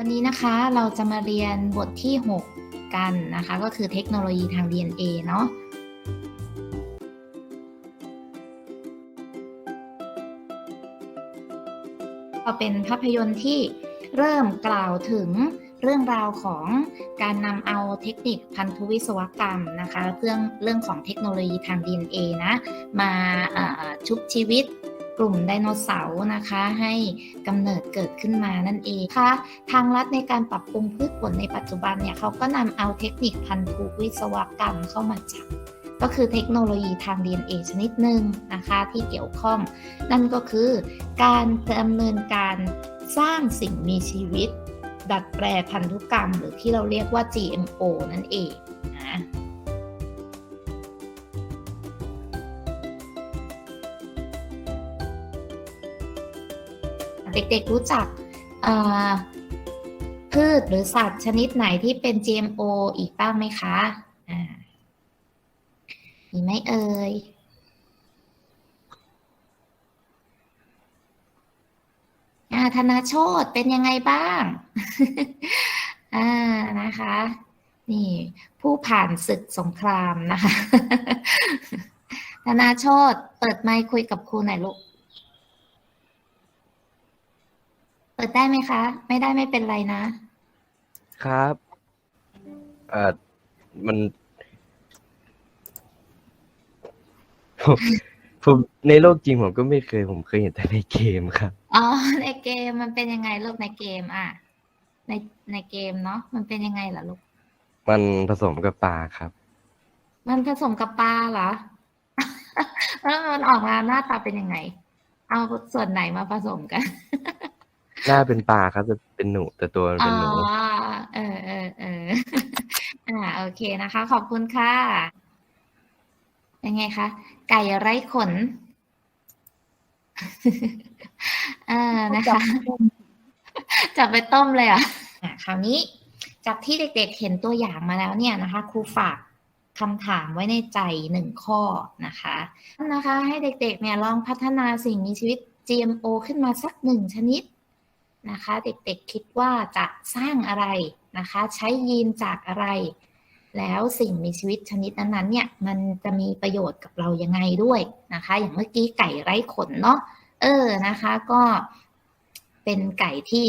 วันนี้นะคะเราจะมาเรียนบทที่ 6 กันนะคะ ก็คือเทคโนโลยีทาง DNA เนาะก็เป็นภาพยนตร์ที่เริ่มกล่าวถึงเรื่องราวของการนำเอาเทคนิคพันธุวิศวกรรมนะคะเรื่องเรื่องของเทคโนโลยีทาง DNA นะ มาเอ่อชุบชีวิต กลุ่มไดโนเสาร์นะคะ ให้กำเนิดเกิดขึ้นมานั่นเองค่ะทางรัฐในการปรับปรุงพืชผลในปัจจุบันเนี่ยเขาก็นำเอาเทคนิคพันธุวิศวกรรมเข้ามาจับก็คือเทคโนโลยีทาง DNA ชนิดหนึ่งนะคะที่เกี่ยวข้อง นั่นก็คือการดำเนินการสร้างสิ่งมีชีวิต ดัดแปลพันธุกรรม หรือที่เราเรียกว่า GMO นั่นเองนะ เด็กๆรู้จักพืชหรือสัตว์ชนิดไหนที่เป็น GMO อีกบ้างไหมคะอ่ามีไหมเอ่ยธนาโชตเป็นยังไงบ้าง อ่า นะคะ นี่ ผู้ผ่านศึกสงครามนะคะ ธนาโชตเปิดไมค์คุยกับครูหน่อยลูก เปิดได้ไหมคะ ไม่ได้ไม่เป็นไรนะ ครับเอ่อมัน ผมผมในโลกจริงผมก็ไม่เคย ผมเคยเห็นแต่ในเกมครับ อ๋อ ในเกมมันเป็นยังไงลูกในเกม อะ ในในเกมเนาะมันเป็นยังไงล่ะลูก มันผสมกับปลาครับ มันผสมกับปลาเหรอ แล้วมันออกมาหน้าตาเป็นยังไง เอาส่วนไหนมาผสมกัน หน้าเป็นปลาครับแต่เป็นหนูแต่ตัวมันอ๋เป็นหนู เออเออเออ อ่า โอเคนะคะ ขอบคุณค่ะเป็นไงคะ ไก่ไร้ขน เออนะคะ จับไปต้มเลยเหรอะอะคราวนี้จากที่เด็กๆเห็นตัวอย่างมาแล้วเนี่ยนะคะ ครูฝากคำถามไว้ในใจหนึ่งข้อนะคะนะคะ ให้เด็กๆเนี่ยลองพัฒนาสิ่งมีชีวิต GMO ขึ้นมาสักหนึ่งชนิด นะคะ เด็กๆคิดว่าจะสร้างอะไรนะคะ ใช้ยีนจากอะไร แล้วสิ่งมีชีวิตชนิดนั้นๆเนี่ยมันจะมีประโยชน์กับเรายังไงด้วยนะคะ อย่างเมื่อกี้ไก่ไร้ขนเนาะเออนะคะก็เป็นไก่ที่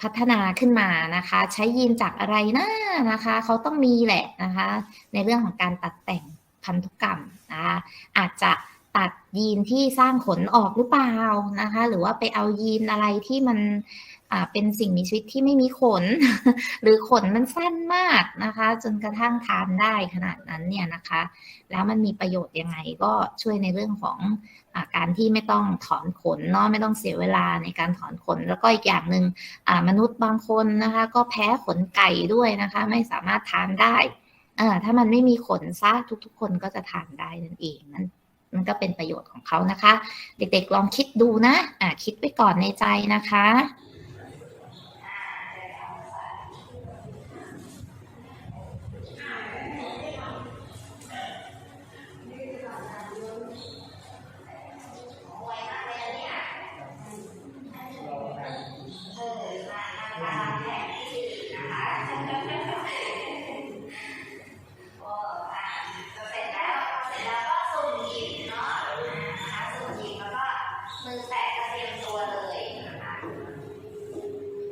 พัฒนาขึ้นมานะคะ ใช้ยีนจากอะไรนะนะคะ เขาต้องมีแหละนะคะ ในเรื่องของการตัดแต่งพันธุกรรมนะคะอาจจะ ตัดยีนที่สร้างขนออกหรือเปล่านะคะ หรือว่าไปเอายีนอะไรที่มันเป็นสิ่งมีชีวิตที่ไม่มีขน หรือขนมันสั้นมากนะคะ จนกระทั่งทานได้ขนาดนั้นเนี่ยนะคะ แล้วมันมีประโยชน์ยังไงก็ช่วยในเรื่องของอาการที่ไม่ต้องถอนขนเนาะไม่ต้องเสียเวลาในการถอนขน แล้วก็อีกอย่างหนึ่งอ่ามนุษย์บางคนนะคะ ก็แพ้ขนไก่ด้วยนะคะ ไม่สามารถทานได้ถ้ามันไม่มีขนซะทุกๆ คนก็จะทานได้นั่นเองนั่น มันก็เป็นประโยชน์ของเขานะคะ เด็กๆลองคิดดูนะอ่าคิดไว้ก่อนในใจนะคะ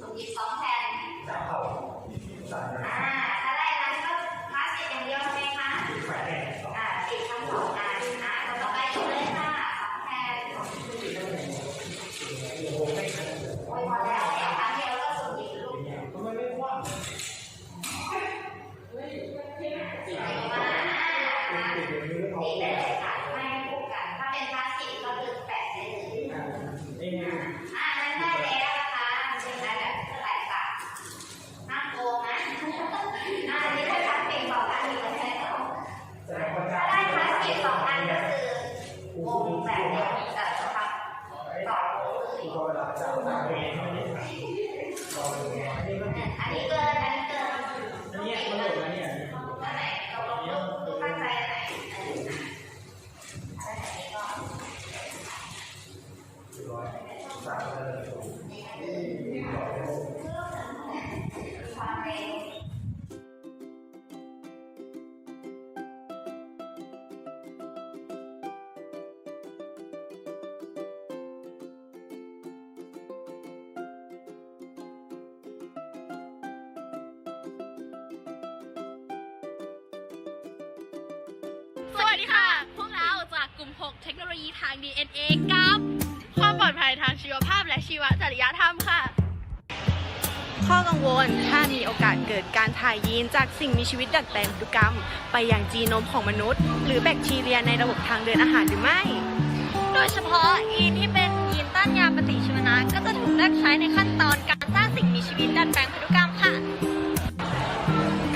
สมหยิบสองแผ่นอ่าถ้าได้นั้นก็พาสติดอย่างเดียวใช่ไหมคะอ่าติดทั้งสองอันอ่าคนต่อไปดูเลยค่ะสองแผ่นโอ้ยพอแล้วเดี๋ยวครั้งเดียวก็สมหยิบลูกติดมาอ่าติดได้เลยค่ะไม่ให้ผูกกัน ถ้าเป็นพลาสติกก็ดึงแปะได้เลย อ่านั้นได้แล้วนะคะเป็นอะไรแบบแตกต่างน่าโกงนะอ่าอันนี้ได้พลาสติกสองอันอยู่ประเทศเราถ้าได้พลาสติกสองอันก็คือวงแบบเดียวแต่นะครับต่อวงเลยอันนี้เกิน อันนี้เกินอันนี้มันหลุดแล้วเนี่ยอันไหนตกลงลูกตั้งใจอันไหนอันไหนอันไหนก็ ความเร็ว สวัสดีค่ะ พวกเราจากกลุ่ม 6 เทคโนโลยีทาง DNA กับ ดภัยทางชีวภาพและชีวจริยธรรมค่ะ ข้อกังวลถ้ามีโอกาสเกิดการถ่ายยีนจากสิ่งมีชีวิตดัดแปลงพันธุกรรม ไปยังจีโนมของมนุษย์ หรือแบคทีเรียในระบบทางเดินอาหารหรือไม่ โดยเฉพาะยีนที่เป็นยีนต้านยาปฏิชีวนะก็จะถูกเลือกใช้ในขั้นตอนการสร้างสิ่งมีชีวิตดัดแปลงพันธุกรรมค่ะ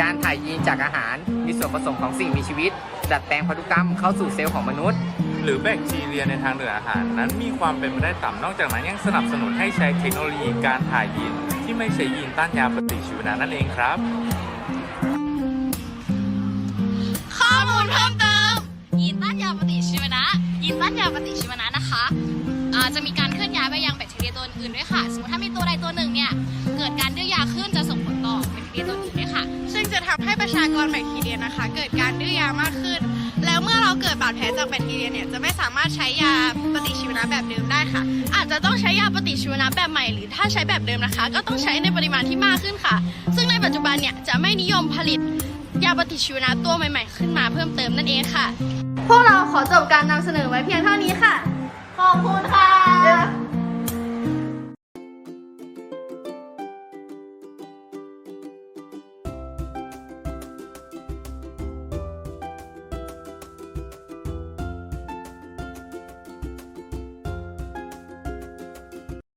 การถ่ายยีนจากอาหารมีส่วนผสมของสิ่งมีชีวิต ดัดแปลงพันธุกรรมเข้าสู่เซลล์ของมนุษย์ หรือแบคทีเรียในทางเดินอาหาร นั้นมีความเป็นไปได้ต่ำนอกจากนั้นยังสนับสนุนให้ใช้เทคโนโลยีการถ่ายยีนที่ไม่ใช่ยีนต้านยาปฏิชีวนะนั่นเองครับ ข้อมูลเพิ่มเติมยีนต้านยาปฏิชีวนะยีนต้านยาปฏิชีวนะนะคะอ่าจะมีการเคลื่อนย้ายไปยังแบคทีเรียตัวอื่นๆด้วยค่ะ สมมติถ้ามีตัวใดตัวหนึ่งเนี่ยเกิดการดื้อยาขึ้นจะส่ง ทำให้ประชากรแบคทีเรียนะคะ เกิดการดื้อยามากขึ้น แล้วเมื่อเราเกิดบาดแผลจากแบคทีเรียเนี่ยจะไม่สามารถใช้ยาปฏิชีวนะแบบเดิมได้ค่ะ อาจจะต้องใช้ยาปฏิชีวนะแบบใหม่หรือถ้าใช้แบบเดิมนะคะ ก็ต้องใช้ในปริมาณที่มากขึ้นค่ะ ซึ่งในปัจจุบันเนี่ยจะไม่นิยมผลิตยาปฏิชีวนะตัวใหม่ ๆ ขึ้นมาเพิ่มเติมนั่นเองค่ะ พวกเราขอจบการนำเสนอไว้เพียงเท่า